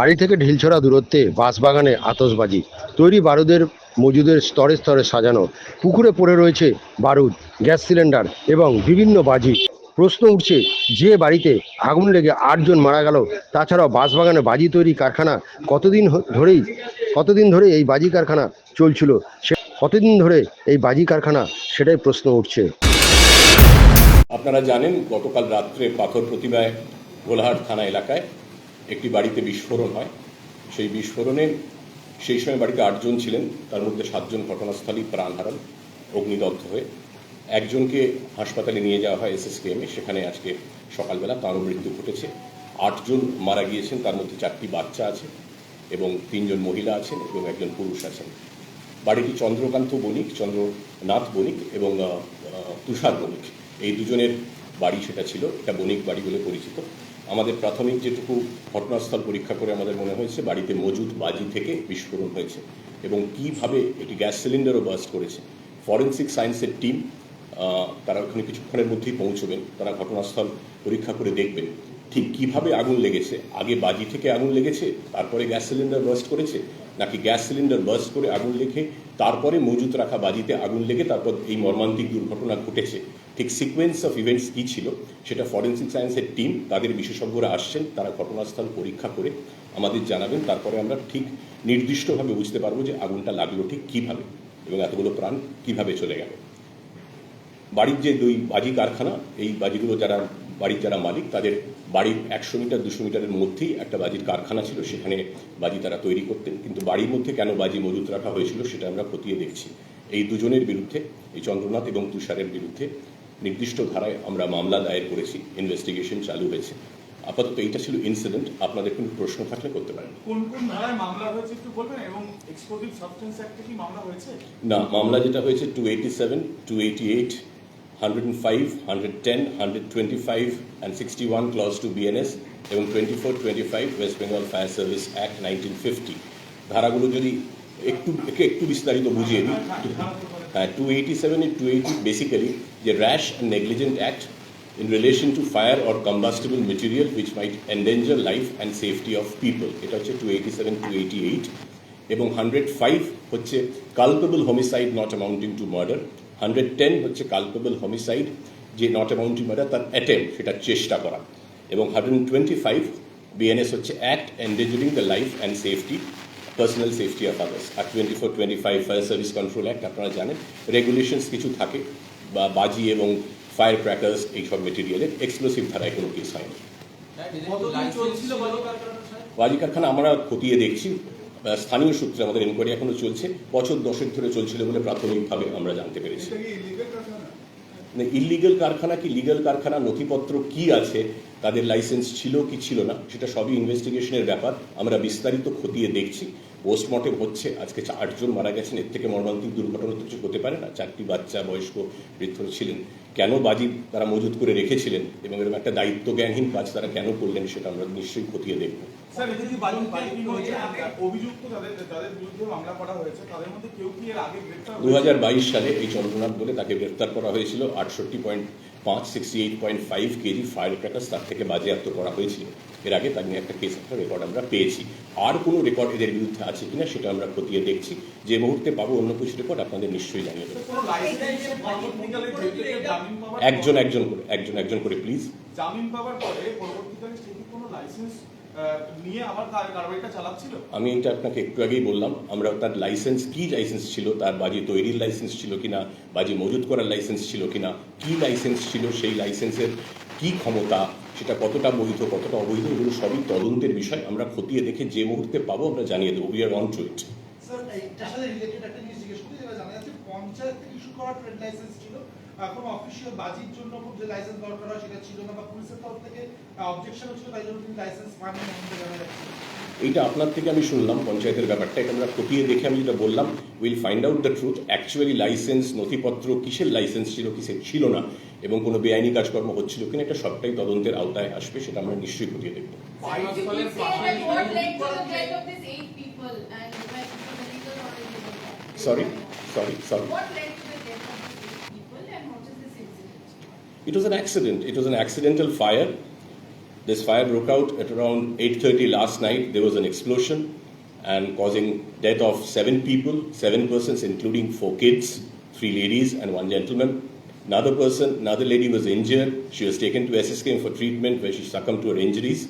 বাড়ি থেকে ঢিলছড়া দূরত্বে বাঁশবাগানে আতসবাজি তৈরি বারুদের মজুদের স্তরে স্তরে সাজানো। পুকুরে পড়ে রয়েছে বারুদ, গ্যাস সিলিন্ডার এবং বিভিন্ন বাজি। প্রশ্ন উঠছে, যে বাড়িতে আগুন লেগে আটজন মারা গেল, তাছাড়াও বাঁশবাগানে বাজি তৈরি কারখানা কতদিন ধরেই কতদিন ধরে এই বাজি কারখানা চলছিল? সে কতদিন ধরে এই বাজি কারখানা? সেটাই প্রশ্ন উঠছে। আপনারা জানেন, গতকাল রাত্রে পাথর প্রতিমায় গোলাহাট থানা এলাকায় একটি বাড়িতে বিস্ফোরণ হয়। সেই বিস্ফোরণে সেই সময় বাড়িতে আটজন ছিলেন। তার মধ্যে সাতজন ঘটনাস্থলেই প্রাণ হারান, অগ্নিদগ্ধ হয়ে। একজনকে হাসপাতালে নিয়ে যাওয়া হয় এসএসকেএমে। সেখানে আজকে সকালবেলা তারও মৃত্যু ঘটেছে। আটজন মারা গিয়েছেন। তার মধ্যে চারটি বাচ্চা আছে এবং তিনজন মহিলা আছেন এবং একজন পুরুষ আছেন। বাড়িটি চন্দ্রকান্ত বণিক, চন্দ্রনাথ বণিক এবং তুষার বণিক। এই দুজনের বাড়ি সেটা ছিল। এটা বণিক বাড়ি বলে পরিচিত। আমাদের প্রাথমিক যেটুকু ঘটনাস্থল পরীক্ষা করে আমাদের মনে হয়েছে, বাড়িতে মজুদ বাজি থেকে বিস্ফোরণ হয়েছে এবং কীভাবে এটি গ্যাস সিলিন্ডারও বাস্ট করেছে। ফরেন্সিক সায়েন্সের টিম তারা ওখানে কিছুক্ষণের মধ্যেই পৌঁছবেন, তারা ঘটনাস্থল পরীক্ষা করে দেখবেন। ঠিক কীভাবে আগুন লেগেছে? আগে বাজি থেকে আগুন লেগেছে, তারপরে গ্যাস সিলিন্ডার বাস্ট করেছে? নাকি গ্যাস সিলিন্ডার বার্স্ট করে আগুন লেগে তারপরে মজুত রাখা বাজিতে আগুন লেগে তারপর এই মর্মান্তিক দুর্ঘটনা ঘটেছে। ঠিক সিকোয়েন্স অফ ইভেন্টস কী ছিল, সেটা ফরেন্সিক সায়েন্সের টিম তাদের বিশেষজ্ঞরা আসছেন, তারা ঘটনাস্থল পরীক্ষা করে আমাদের জানাবেন, তারপরে আমরা ঠিক নির্দিষ্টভাবে বুঝতে পারব যে আগুনটা লাগল ঠিক কীভাবে এবং এতগুলো প্রাণ কীভাবে চলে গেল। বাড়ির যে দুই বাজি কারখানা, এই বাজিগুলো যারা, বাড়ির যারা মালিক, তাদের বাড়ির একশো মিটার দুশো মিটারের মধ্যেই একটা বাজির কারখানা ছিল সেখানে বাজি তারা তৈরি করতেন। কিন্তু বাড়ির মধ্যে কেন বাজি মজুত রাখা হয়েছিল সেটা আমরা খতিয়ে দেখছি। এই দুজনের বিরুদ্ধে এই চন্দ্রনাথ এবং তুষারের বিরুদ্ধে নির্দিষ্ট ধারায় আমরা মামলা দায়ের করেছি ইনভেস্টিগেশন চালু হয়েছে। আপাতত এইটা ছিল ইনসিডেন্ট আপনাদের কোনো প্রশ্ন থাকলে করতে পারেন। কোন কোন ধারায় মামলা হয়েছে একটু বলবেন এবং সাবস্টেন্স অ্যাক্টে কি মামলা হয়েছে? না মামলা যেটা হয়েছে two eighty seven two eighty eight hundred and five hundred ten hundred twenty five and sixty one clause two BNS এবং twenty four twenty five West Bengal fire service act nineteen fifty ধারাগুলো যদি একটু একে একটু বিস্তারিত বুঝিয়ে দিই হ্যাঁ two eighty seven two eighty basically যে rash and negligent act in relation to fire or combustible material which might endanger life and safety of people এটা হচ্ছে two eighty seven two eighty eight এবং hundred five হচ্ছে culpable homicide not amounting to murder Hundred ten হচ্ছে culpable homicide যে not amounting murder তার attempt সেটা চেষ্টা করা। এবং হান্ড্রেড টোয়েন্টি ফাইভ বিএনএস হচ্ছে act endangering the life and safety personal safety of others R twenty four twenty five fire service control act আপনারা জানেন রেগুলেশনস কিছু থাকে বা বাজি এবং ফায়ার ক্র্যাকার্স এইসব মেটেরিয়ালের এক্সপ্লোসিভ ধারায় কোনো কেস হয়নি। বাজি কারখানা আমরা খতিয়ে দেখছি। স্থানীয় সূত্রে আমাদের এনকোয়ারি এখনও চলছে। বছর দশেক ধরে চলছিল বলে প্রাথমিকভাবে আমরা জানতে পেরেছি। ইলিগাল কারখানা? ইলিগেল কারখানা কি লিগাল কারখানা? নথিপত্র কি আছে? তাদের লাইসেন্স ছিল কি ছিল না? সেটা সবই ইনভেস্টিগেশনের ব্যাপার। আমরা বিস্তারিত খতিয়ে দেখছি। পোস্টমর্টেম হচ্ছে আজকে আটজন মারা গেছেন এর থেকে মর্মান্তিক দুর্ঘটনা তো কিছু হতে পারে না। চারটি বাচ্চা বয়স্ক বৃদ্ধ ছিলেন। কেন বাজি তারা মজুত করে রেখেছিলেন এবং এরকম একটা দায়িত্ব জ্ঞানহীন কাজ তারা কেন করলেন সেটা আমরা নিশ্চয়ই খতিয়ে দেখব। দু হাজার বাইশ সালে এই চন্দ্রনাথ বলে তাকে গ্রেফতার করা হয়েছিল। আটষট্টি পয়েন্ট পাঁচ sixty eight point five KG fire crackers তার থেকে বাজেয়াপ্ত করা হয়েছিল। এর আগে তার নিয়ে একটা কেস একটা রেকর্ড আমরা পেয়েছি। আর কোনো রেকর্ড এদের বিরুদ্ধে আছে কিনা সেটা আমরা খতিয়ে দেখছি। যে মুহূর্তে পাবো অন্য কিছু রেকর্ড আপনাদের নিশ্চয়ই জানিয়ে দেবো। একজন একজন করে একজন একজন করে প্লিজ জামিন পাওয়ার পরে পরবর্তীকালে কোনো লাইসেন্স নিয়ে আবার কার- চালাচ্ছিল? আমি এটা আপনাকে একটু আগেই বললাম আমরা তার লাইসেন্স কি লাইসেন্স ছিল তার বাজি তৈরির লাইসেন্স ছিল কিনা বাজি মজুত করার লাইসেন্স ছিল কিনা, কি লাইসেন্স ছিল সেই লাইসেন্সের কি ক্ষমতা, সেটা কতটা বৈধ কতটা অবৈধ, এগুলো সবই তদন্তের বিষয়। আমরা খতিয়ে দেখে যে মুহূর্তে পাবো, আমরা জানিয়ে দেবো। We are on to it official বাজির জন্য খুব যে লাইসেন্স দরকার হয়, সেটা ছিল না বা পুলিশের তরফ থেকে অবজেকশন ছিল, তাই জন্য তিনি লাইসেন্স পাননি এইটা আপনার থেকে আমি শুনলাম পঞ্চায়েতের ব্যাপারটা। এটা আমরা খতিয়ে দেখে আমি যেটা বললাম will find out the truth actually licence নথিপত্র কিসের লাইসেন্স ছিল কিসের ছিল না এবং কোনো বেআইনি কাজকর্ম হচ্ছিল কিনা এটা সবটাই তদন্তের আওতায় আসবে সেটা আমরা নিশ্চয়ই খতিয়ে দেখব। Sorry sorry sorry it was accident it was accidental fire This fire broke out at around 8:30 last night. There was an explosion and causing death of seven people, seven persons, including four kids, three ladies and one gentleman. Another person, another lady was injured. She was taken to SSKM for treatment where she succumbed to her injuries.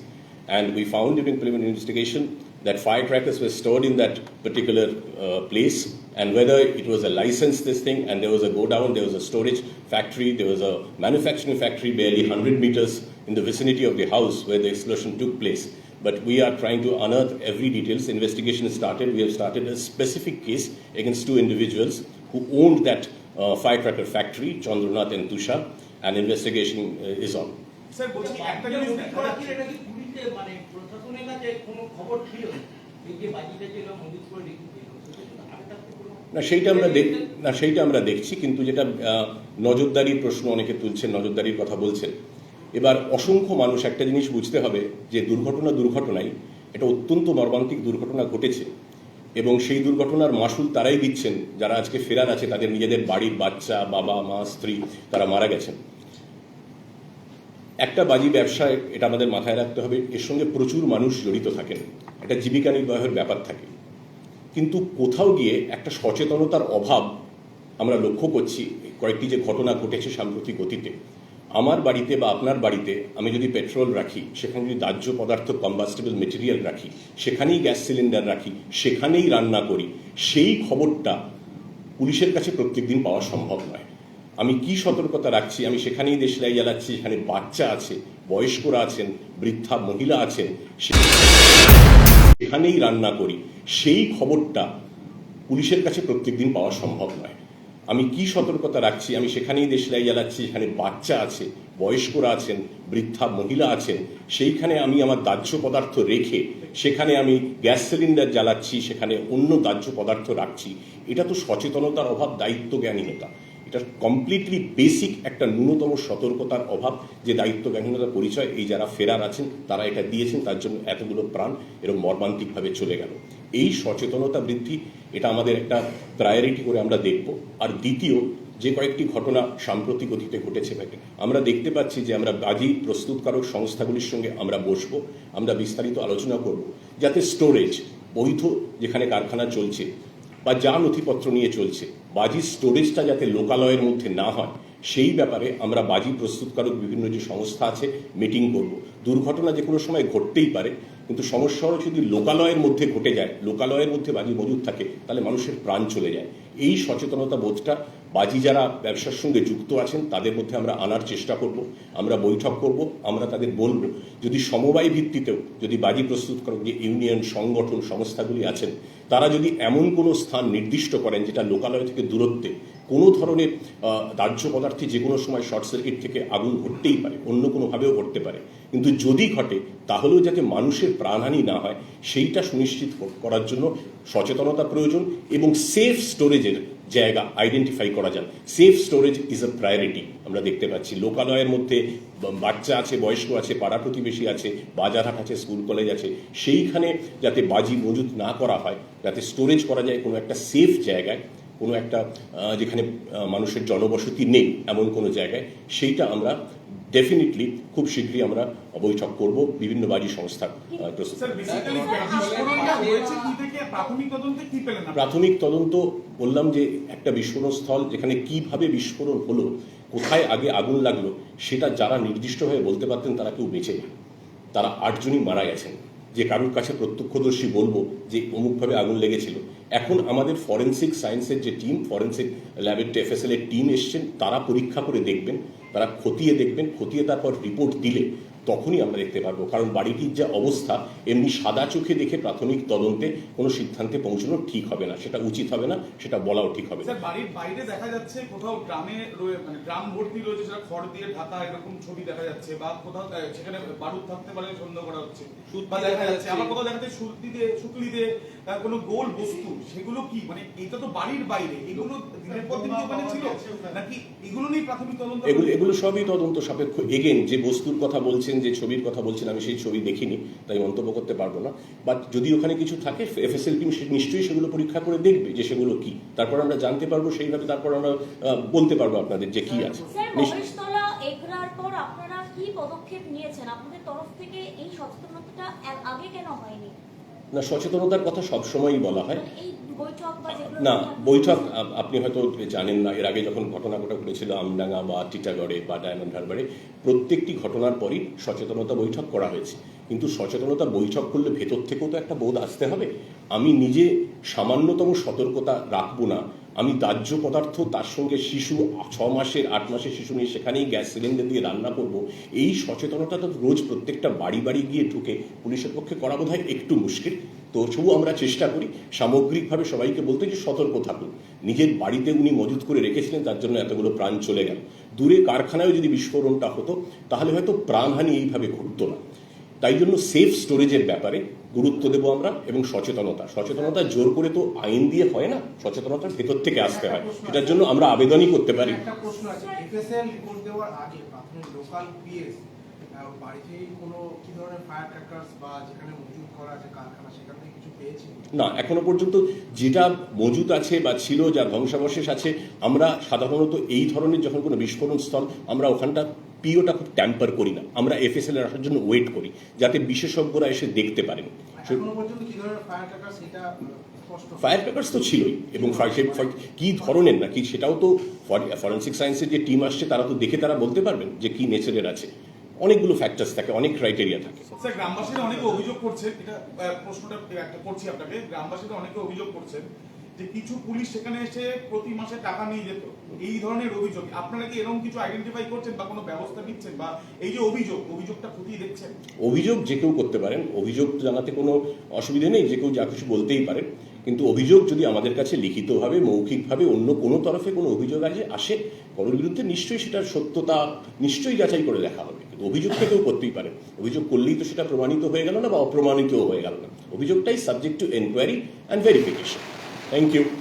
And we found during preliminary investigation that firecrackers were stored in that particular uh, place and whether it was a licensed this thing and there was a go down, there was a storage factory, there was a manufacturing factory barely 100 meters in the vicinity of the house where the explosion took place. But we are trying to unearth every details. Investigation is started. We have started a specific case against two individuals who owned that uh, firecracker factory, Chandranath and Tusha, and investigation uh, is on. মানে না সেইটা আমরা দেখ না সেইটা আমরা দেখছি কিন্তু যেটা নজরদারির প্রশ্ন অনেকে তুলছেন নজরদারির কথা বলছেন এবার অসংখ্য মানুষ একটা জিনিস বুঝতে হবে যে দুর্ঘটনা দুর্ঘটনাই এটা অত্যন্ত মর্মান্তিক দুর্ঘটনা ঘটেছে এবং সেই দুর্ঘটনার মাসুল তারাই দিচ্ছেন, যারা আজকে ফেরার আছে, তাদের নিজেদের বাড়ির বাচ্চা, বাবা, মা, স্ত্রী, তারা মারা গেছেন। একটা বাজি ব্যবসায় এটা আমাদের মাথায় রাখতে হবে, এর সঙ্গে প্রচুর মানুষ জড়িত থাকেন একটা জীবিকা নির্বাহের ব্যাপার থাকে। কিন্তু কোথাও গিয়ে একটা সচেতনতার অভাব আমরা লক্ষ্য করছি, কয়েকটি যে ঘটনা ঘটেছে সাম্প্রতিক গতিতে আমার বাড়িতে বা আপনার বাড়িতে আমি যদি পেট্রোল রাখি, সেখানে যদি দাহ্য পদার্থ কম্বাস্টেবল মেটেরিয়াল রাখি, সেখানেই গ্যাস সিলিন্ডার রাখি, সেখানেই রান্না করি, সেই খবরটা পুলিশের কাছে প্রত্যেক দিন পাওয়া সম্ভব নয়। আমি কি সতর্কতা রাখছি? আমি সেখানেই দেশ দেশলাই জ্বালাচ্ছি, সেখানে বাচ্চা আছে, বয়স্করা আছেন, বৃদ্ধা মহিলা আছেন সেখানেই রান্না করি, সেই খবরটা পুলিশের কাছে প্রত্যেক দিন পাওয়া সম্ভব নয়। আমি কি সতর্কতা রাখছি? আমি সেখানেই দেশলাই জ্বালাচ্ছি, সেখানে বাচ্চা আছে, বয়স্করা আছেন, বৃদ্ধা মহিলা আছেন, সেইখানে আমি আমার দাহ্য পদার্থ রেখে সেখানে আমি গ্যাস সিলিন্ডার জ্বালাচ্ছি, সেখানে অন্য দাহ্য পদার্থ রাখছি। এটা তো সচেতনতার অভাব, দায়িত্ব জ্ঞানীনতা এটা কমপ্লিটলি বেসিক একটা ন্যূনতম সতর্কতার অভাব যে দায়িত্ব জ্ঞানীনতার পরিচয়, এই যারা ফেরার আছেন, তারা এটা দিয়েছেন, তার জন্য এতগুলো প্রাণ এরকম মর্মান্তিকভাবে চলে গেল। এই সচেতনতা বৃদ্ধি, এটা আমাদের একটা প্রায়োরিটি করে আমরা দেখব। আর দ্বিতীয়, যে কয়েকটি ঘটনা সাম্প্রতিক অতীতে ঘটেছে আমরা দেখতে পাচ্ছি যে আমরা বাজি প্রস্তুতকারক সংস্থাগুলির সঙ্গে আমরা বসবো, আমরা বিস্তারিত আলোচনা করব, যাতে স্টোরেজ বৈধ যেখানে কারখানা চলছে বা যা নথিপত্র নিয়ে চলছে, বাজি স্টোরেজটা যাতে লোকালয়ের মধ্যে না হয়, সেই ব্যাপারে আমরা বাজি প্রস্তুতকারক বিভিন্ন যে সংস্থা আছে মিটিং করব। দুর্ঘটনা যে কোনো সময় ঘটতেই পারে কিন্তু সমস্যা যদি লোকালয়ের মধ্যে ঘটে যায়, লোকালয়ের মধ্যে বাজি মজুদ থাকে, তাহলে মানুষের প্রাণ চলে যায়। এই সচেতনতা বোধটা বাজি যারা ব্যবসার সঙ্গে যুক্ত আছেন, তাদের মধ্যে আমরা আনার চেষ্টা করব, আমরা বৈঠক করব, আমরা তাদের বলব। যদি সমবায় ভিত্তিতেও যদি বাজি প্রস্তুত প্রস্তুতকারক যে ইউনিয়ন, সংগঠন, সংস্থাগুলি আছেন, তারা যদি এমন কোনো স্থান নির্দিষ্ট করেন যেটা লোকালয় থেকে দূরত্বে কোনো ধরনের দাহ্য পদার্থে যে কোনো সময় শর্ট সার্কিট থেকে আগুন ঘটতেই পারে, অন্য কোনোভাবেও ঘটতে পারে। কিন্তু যদি ঘটে, তাহলেও যাতে মানুষের প্রাণহানি না হয়, সেইটা সুনিশ্চিত করার জন্য সচেতনতা প্রয়োজন এবং সেফ স্টোরেজের জায়গা আইডেন্টিফাই করা যান safe storage is a priority আমরা দেখতে পাচ্ছি, লোকালয়ের মধ্যে বাচ্চা আছে, বয়স্ক আছে, পাড়া প্রতিবেশী আছে বাজারহাট আছে স্কুল কলেজ আছে, সেইখানে যাতে বাজি মজুত না করা হয়, যাতে স্টোরেজ করা যায় কোনো একটা সেফ জায়গায়, কোনো একটা যেখানে মানুষের জনবসতি নেই এমন কোনো জায়গায়, সেইটা আমরা ডেফিনেটলি খুব শীঘ্রই আমরা বৈঠক করব বিভিন্ন বাজি সংস্থা আহ, প্রস্তুত। স্যার বেসিক্যালি বিস্ফোরণটা হয়েছে কি থেকে প্রাথমিক তদন্তে কি পেলেন আপনারা? প্রাথমিক তদন্ত বললাম যে একটা বিস্ফোরণ স্থল যেখানে কীভাবে বিস্ফোরণ হলো কোথায় আগে আগুন লাগল সেটা যারা নির্দিষ্টভাবে বলতে পারতেন তারা কেউ বেঁচে নেই। তারা আটজনই মারা গেছেন। যে কারোর কাছে প্রত্যক্ষদর্শী বলব যে অমুকভাবে আগুন লেগেছিল। এখন আমাদের ফরেন্সিক সায়েন্সের যে টিম ফরেন্সিক ল্যাবের এফএসএল এর টিম এসছেন তারা পরীক্ষা করে দেখবেন তারা খতিয়ে দেখবেন খতিয়ে তারপর রিপোর্ট দিলে। তখনই আমরা দেখতে পারব। কারণ বাড়িটির যা অবস্থা এমনি সাদা চোখে দেখে প্রাথমিক তদন্তে কোনো সিদ্ধান্তে পৌঁছানো ঠিক হবে না। সেটা উচিত হবে না সেটা বলাও ঠিক হবে না। বাড়ির বাইরে দেখা যাচ্ছে কোথাও রয়ে- মানে ড্রাম ভর্তি রয়েছে সেটা খড় দিয়ে ঢাকা এরকম ছবি দেখা যাচ্ছে বা কোথাও সেখানে বারুদ থাকতে পারে সন্দেহ করা হচ্ছে। বা দেখা যাচ্ছে আবার কোথাও দেখা যাচ্ছে সুতলি দিয়ে শুকলি দিয়ে কোনো গোল বস্তু সেগুলো কি? মানে এটা তো বাড়ির বাইরে এগুলো দিনের পর দিন ওখানে ছিল? নাকি এগুলো নিয়ে প্রাথমিক তদন্ত এগুলো এগুলো সবই তদন্ত সাপেক্ষ। এগেন যে বস্তুর কথা বলছেন যে ছবির কথা বলছেন আমি সেই ছবি দেখিনি তাই মন্তব্য করতে পারব না। বাট যদি ওখানে কিছু থাকে এফএসএল টিম নিশ্চয়ই সেগুলো পরীক্ষা করে দেখবে যে সেগুলো কি। তারপর আমরা জানতে পারব সেইভাবে তারপর আমরা বলতে পারব আপনাদের যে কি আছে। আপনারা কি পদক্ষেপ নিয়েছেন? আপনাদের তরফ থেকে এই সচেতনতাটা আগে কেন হয়নি? না সচেতনতার কথা সবসময়ই বলা হয়। না বৈঠক আপনি হয়তো জানেন না এর আগে যখন ঘটনা ঘটা ঘটেছিল আমডাঙ্গা বা টিটাগড়ে বা ডায়মন্ড হারবারে প্রত্যেকটি ঘটনার পরই সচেতনতা বৈঠক করা হয়েছে। কিন্তু সচেতনতা বৈঠক করলে ভেতর থেকেও তো একটা বোধ আসতে হবে। আমি নিজে সামান্যতম সতর্কতা রাখব না আমি দাহ্য পদার্থ, তার সঙ্গে শিশু, ছ মাসের, আট মাসের শিশু নিয়ে সেখানেই গ্যাস সিলিন্ডার দিয়ে রান্না করব। এই সচেতনতা তো রোজ প্রত্যেকটা বাড়ি বাড়ি গিয়ে ঢুকে পুলিশের পক্ষে করা বোধ একটু মুশকিল। তো তবু আমরা চেষ্টা করি সামগ্রিকভাবে সবাইকে বলতে যে সতর্ক থাকুন। নিজের বাড়িতে উনি মজুত করে রেখেছিলেন তার জন্য এতগুলো প্রাণ চলে গেল। দূরে কারখানায় যদি বিস্ফোরণটা হতো, তাহলে হয়তো প্রাণহানি এইভাবে ঘটতো না। তাই জন্য সেফ স্টোরেজের ব্যাপারে গুরুত্ব দেবো আমরা এবং সচেতনতা। সচেতনতা জোর করে তো আইন দিয়ে হয় না সচেতনতা ভেতর থেকে আসতে হয়। সেটার জন্য আমরা আবেদনই করতে পারি। না এখনও পর্যন্ত যেটা মজুত আছে বা ছিল যা ধ্বংসাবশেষ আছে আমরা সাধারণত এই ধরনের যখন কোনো বিস্ফোরণ স্থল আমরা ওখানটা পিওটা খুব ট্যাম্পার করি না। আমরা এফএসএল এর আসার জন্য ওয়েট করি যাতে বিশেষজ্ঞরা এসে দেখতে পারেন। কি ফায়ার ক্র্যাকার্স সেটা স্পষ্ট? ফায়ার ক্র্যাকার্স তো ছিলই এবং কি ধরনের না কি সেটাও তো ফরেন্সিক সায়েন্সের যে টিম আসছে তারা তো দেখে তারা বলতে পারবেন যে কি নেচারের আছে। অনেকগুলো ফ্যাক্টরস থাকে অনেক ক্রাইটেরিয়া থাকে। স্যার গ্রামবাসীরা অনেকে অভিযোগ করছেন এটা প্রশ্নটা একটা করছি আপনাকে। গ্রামবাসীরা অনেকে অভিযোগ করছেন যে কিছু পুলিশ সেখানে এসে প্রতি মাসে টাকা নিয়ে যেত। এই ধরনের অভিযোগ। আপনারা কি এরকম কিছু আইডেন্টিফাই করছেন বা কোনো ব্যবস্থা নিচ্ছেন? বা এই যে অভিযোগ, অভিযোগটা খতিয়ে দেখছেন? অভিযোগ যে কেউ করতে পারেন, অভিযোগ জানাতে কোনো অসুবিধে নেই, যে কেউ যা কিছু বলতেই পারেন কিন্তু অভিযোগ যদি আমাদের কাছে লিখিতভাবে, মৌখিকভাবে অন্য কোনো তরফে কোনো অভিযোগ আছে আসে, কারোর বিরুদ্ধে নিশ্চয়ই সেটার সত্যতা নিশ্চয়ই যাচাই করে দেখা হবে। কিন্তু অভিযোগ তো কেউ করতেই পারে। অভিযোগ করলেই তো সেটা প্রমাণিত হয়ে গেল না, বা অপ্রমাণিতও হয়ে গেল না। অভিযোগটাই subject to enquiry and verification Thank you.